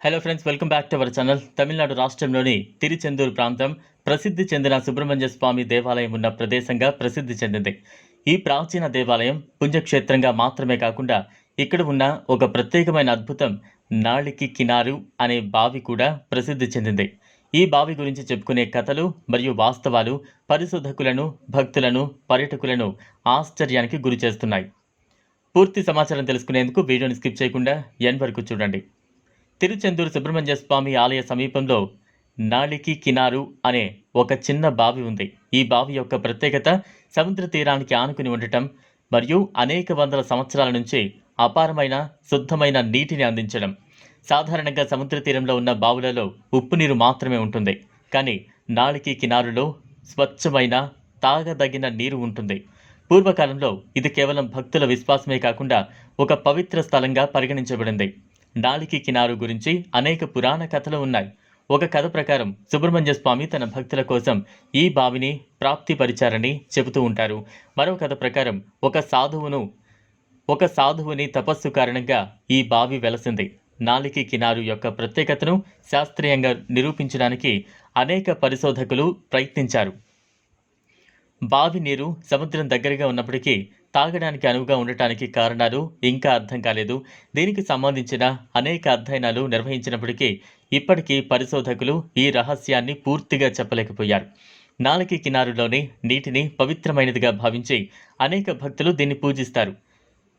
Hello friends welcome back to our channel Tamil Nadu రాష్ట్రంలోని తిరుచెందూరు ప్రాంతం ప్రసిద్ధి చెందిన సుబ్రహ్మణ్య స్వామి దేవాలయం ఉన్న ప్రదేశంగా ప్రసిద్ధి చెందింది. ఈ ప్రాచీన దేవాలయం పుణ్యక్షేత్రంగా మాత్రమే కాకుండా ఇక్కడ ఉన్న ఒక ప్రత్యేకమైన అద్భుతం నాళికి కినారు అనే బావి కూడా ప్రసిద్ధి చెందింది. ఈ బావి గురించి చెప్పుకునే కథలు మరియు వాస్తవాలు పరిశోధకులను భక్తులను పర్యటకులను ఆశ్చర్యానికి గురి చేస్తున్నాయి. పూర్తి సమాచారం తెలుసుకునేందుకు వీడియోని స్కిప్ చేయకుండా ఎన్ వరకు చూడండి. తిరుచెందూరు సుబ్రహ్మణ్య స్వామి ఆలయ సమీపంలో నాళికి కినారు అనే ఒక చిన్న బావి ఉంది. ఈ బావి యొక్క ప్రత్యేకత సముద్ర తీరానికి ఆనుకుని ఉండటం మరియు అనేక వందల సంవత్సరాల నుంచి అపారమైన శుద్ధమైన నీటిని అందించడం. సాధారణంగా సముద్ర తీరంలో ఉన్న బావులలో ఉప్పు నీరు మాత్రమే ఉంటుంది. కానీ నాళికి కినారులో స్వచ్ఛమైన తాగదగిన నీరు ఉంటుంది. పూర్వకాలంలో ఇది కేవలం భక్తుల విశ్వాసమే కాకుండా ఒక పవిత్ర స్థలంగా పరిగణించబడింది. నాళికి కినారు గురించి అనేక పురాణ కథలు ఉన్నాయి. ఒక కథ ప్రకారం సుబ్రహ్మణ్య స్వామి తన భక్తుల కోసం ఈ బావిని ప్రాప్తిపరిచారని చెబుతూ ఉంటారు. మరో కథ ప్రకారం ఒక సాధువును ఒక సాధువుని తపస్సు కారణంగా ఈ బావి వెలసింది. నాలికి కినారు యొక్క ప్రత్యేకతను శాస్త్రీయంగా నిరూపించడానికి అనేక పరిశోధకులు ప్రయత్నించారు. బావి నీరు సముద్రం దగ్గరగా ఉన్నప్పటికీ తాగడానికి అనువుగా ఉండటానికి కారణాలు ఇంకా అర్థం కాలేదు. దీనికి సంబంధించిన అనేక అధ్యయనాలు నిర్వహించినప్పటికీ ఇప్పటికీ పరిశోధకులు ఈ రహస్యాన్ని పూర్తిగా చెప్పలేకపోయారు. నాలకి కినారులోని నీటిని పవిత్రమైనదిగా భావించి అనేక భక్తులు దీన్ని పూజిస్తారు.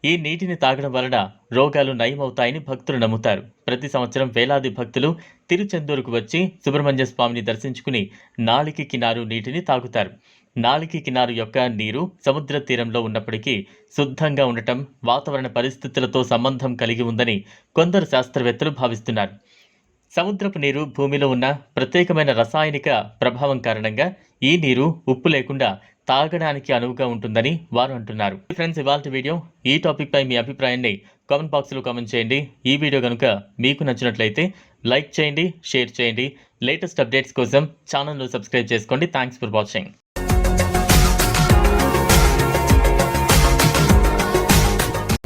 ఈ నీటిని తాగడం వలన రోగాలు నయమవుతాయని భక్తులు నమ్ముతారు. ప్రతి సంవత్సరం వేలాది భక్తులు తిరుచెందూరుకు వచ్చి సుబ్రహ్మణ్య స్వామిని దర్శించుకుని నాలికి కినారు నీటిని తాగుతారు. నాలికి కినారు యొక్క నీరు సముద్ర తీరంలో ఉన్నప్పటికీ శుద్ధంగా ఉండటం వాతావరణ పరిస్థితులతో సంబంధం కలిగి ఉందని కొందరు శాస్త్రవేత్తలు భావిస్తున్నారు. సముద్రపు నీరు భూమిలో ఉన్న ప్రత్యేకమైన రసాయనిక ప్రభావం కారణంగా ఈ నీరు ఉప్పు లేకుండా తాగడానికి అనువుగా ఉంటుందని వారు అంటున్నారు. ఫ్రెండ్స్ ఇవాళ వీడియో ఈ టాపిక్ పై మీ అభిప్రాయాన్ని కామెంట్ బాక్స్లో కామెంట్ చేయండి. ఈ వీడియో కనుక మీకు నచ్చినట్లయితే లైక్ చేయండి షేర్ చేయండి. లేటెస్ట్ అప్డేట్స్ కోసం ఛానల్ను సబ్స్క్రైబ్ చేసుకోండి. థ్యాంక్స్ ఫర్ వాచింగ్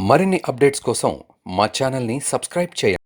మరిన్ని అప్డేట్స్ కోసం మా ఛానల్ని సబ్స్క్రైబ్ చేయండి.